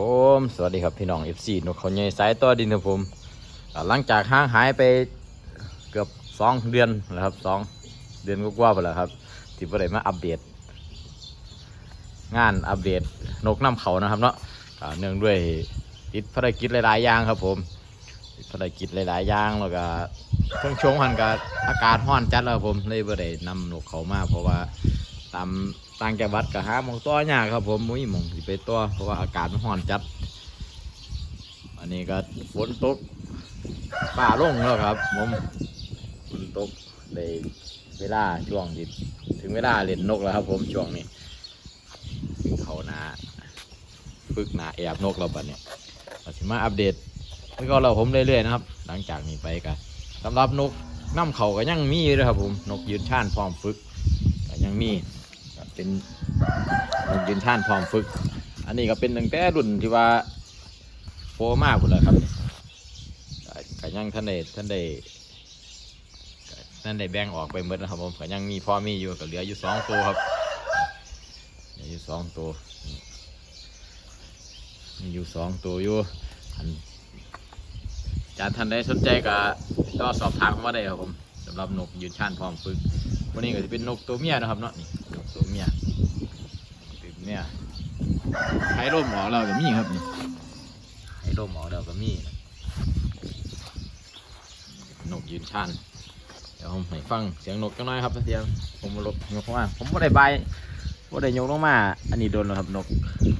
ผมสวัสดีครับพี่น้อง FC นกเขาใหญ่สายต่อดินครับผม หลังจากห่างหายไปเกือบสองเดือนแล้วครับสองเดือนกว่าๆไปแล้วครับที่ประเดมาอัปเดต งานอัปเดตนกน้ำเขานะครับเนาะเนื่องด้วยติดภารกิจหลายๆอย่างครับผมติดภารกิจหลายๆอย่างแล้วก็ช่วงช่วงหันกับอากาศร้อนจัดแล้วครับผมเลยประเดนำนกเขามาเพราะว่าตาม ต่างจังหวัดก็หามองตัวยากครับ ผมมุ้ยมองสิไปตัวเพราะว่าอากาศมันร้อนจัด อันนี้ก็ฝนตกป่าลงแล้วครับ ผมฝนตกเลยเวลาช่วงที่ถึงเวลาเล่นนกแล้วครับ ผมช่วงนี้เขานาฝึกหนาแอบนกเราบัดเนี่ยเราสิมาอัปเดตแล้วก็เราผมเรื่อยๆนะครับ หลังจากนี้ไปกันสำหรับนกน้ำเขาก็ยังมีอยู่เลยครับผมนกยืนชานพร้อมฝึกก็ยังมี เป็นนกยืนช่านพร้อมฝึก อันนี้ก็เป็นตั้งแต่รุ่นที่ว่าโฟมาพุ่นแหละครับก็ก็ยังท่านได้ท่านได้ท่านได้แบ่งออกไปหมดนะครับผมก็ยังมีพอมีอยู่ก็เหลืออยู่สองตัวครับอยู่สองตัวมีอยู่สองตัวอยู่อันอาจารย์ท่านใดสนใจก็ก็สอบถามมาได้ครับผมสำหรับนกยืนชันพร้อมฝึกวันนี้ก็จะเป็นนกตัวเมียนะครับเนาะนี่ ตัวเมียตัวเมียไห้ร่มออกแล้วก็มีครับนี่ไห้ร่มออกแล้วก็มีนกยืนชันเดี๋ยวผมให้ฟังเสียงนกกันหน่อยครับเสียงผมมาลบยกเข้ามาผมไม่ได้ใบายว่าได้ยกลงมา อันนี้โดนแล้วครับนก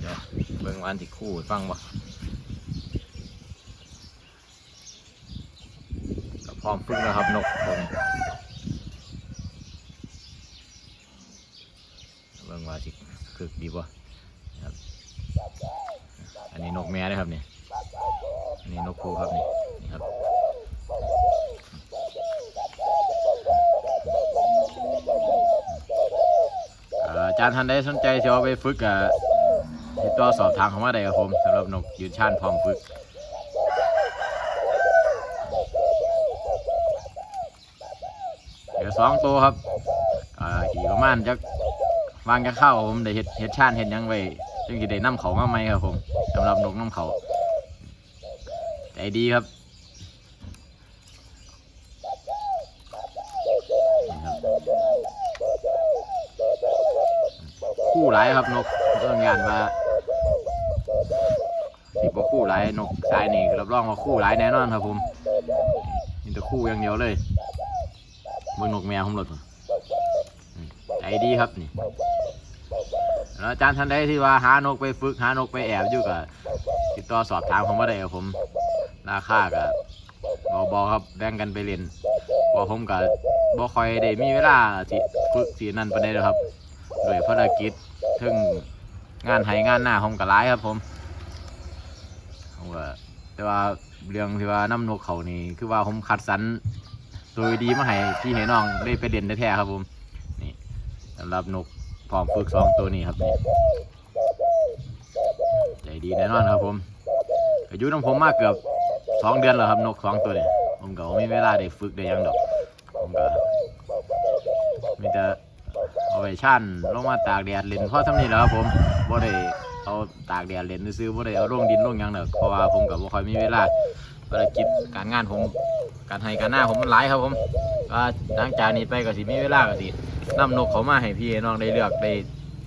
เดี๋ยวเบิ่งวาอันที่คู่ให้ฟังบ่ก็พร้อมพึ่งแล้วครับนกเบิ่งเบิ่ง ว่าสิคึกดีบ่ครับอันนี้นกแม่เลยครับนี่อันนี้นกคู่ครับนี่นี่ครับอาจารย์ท่านใดสนใจจะเอาไปฝึกกับติดต่อสอบถามเข้ามาได้ครับผมสำหรับนกยืนชานพร้อมฝึกเดี๋ยวสองตัวครับอ่าอีกประมาณจะ วางจะเข้าครับผมได้เห็ดเห็ดชานเห็ดยังไว้จึงจะได้นำเขามาไหมครับผมสำหรับนกน้ำเขาใจดีครับคู่หลายครับนกเรื่องงานว่าสิบกว่าคู่หลายนกสายนี่รับรองว่าคู่หลายแน่นอนครับผมนี่แต่คู่อย่างเดียวเลยเบิ่งนกแมวผมหลดใจดีครับนี่ อาจารย์ท่านใดที่ว่าหานกไปฝึกหานกไปแอบอยู่กับติดต่อสอบถามผมมาได้ครับผมราคากับบอครับแบ่งกันไปเรียนเพอผมกับบอคอยได้มีเวลาที่ฝึกสีนั่นไปได้ครับโดยภารกิจถึงงานไห้งานหน้าผมก็ร้ายครับผมผมก็แต่ว่าเรื่องที่ว่าน้ำนกเขานี่คือว่าผมคัดสรรโดยดีมาให้พี่ให้น้องได้ไปเด่นแท้ครับผมนี่สำหรับนก พร้อมฝึกสองตัวนี้ครับนี่ใจดีแน่นอนครับผมอายุน้องผมมากเกือบสองเดือนแล้วครับนกสองตัวนี่ยผมก็ไม่มีเวลาได้ฝึกได้ยังดอกผมก็มีแต่เอาไปชั่นลงมาตากแดดเล่นเพราะทำนี่แหล้วครับผมบ่ได้เอาตากแดดเล่นซื้อบ่ได้เอาลงดินลงยังเด้อเพราะว่าผมกับบ่ค่อยมีเวลาภารกิจการงานผมการให้การหน้าผมมันหลายครับผมก็หลังจากนี้ไปก็สิมีเวลาก็สิ นำนกเขามาให้พี่น้องได้เลือกได้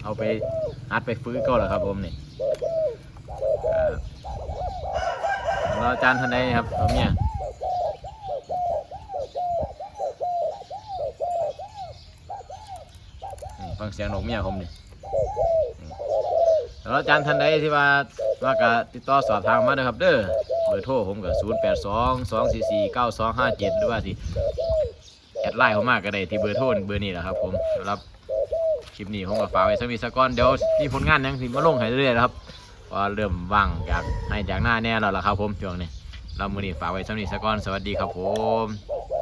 เอาไปหัดไปฝึกก็แหละครับ ผมนี่เอ่อแล้วอาจารย์ท่านใดครับผมเนี่ยฟังเสียงนกเมียผมนี่แล้วอาจารย์ท่านใดที่ว่าว่าก็ติดต่อสอบถามมาเด้อครับ เด้อเบอร์โทรผมก็ศูนย์แปดสองสองสี่สี่เก้าสองห้าเจ็ดหรือว่าสิ ดไลน์ผมมากก็ได้ที่เบอร์โทรเบอร์นี้แหละครับ ผมสำหรับคลิปนี้ผมก็ฝากไว้สักนิดสักก่อนเดี๋ยวมีผลงานหยังสิมาลงให้เรื่อยๆนะครับว่าเริ่มว่างจากให้จากหน้าแน่แล้วล่ะครับ ผมช่วงนี้เรามือนี้ฝากไว้สักนิดสักก่อนสวัสดีครับผม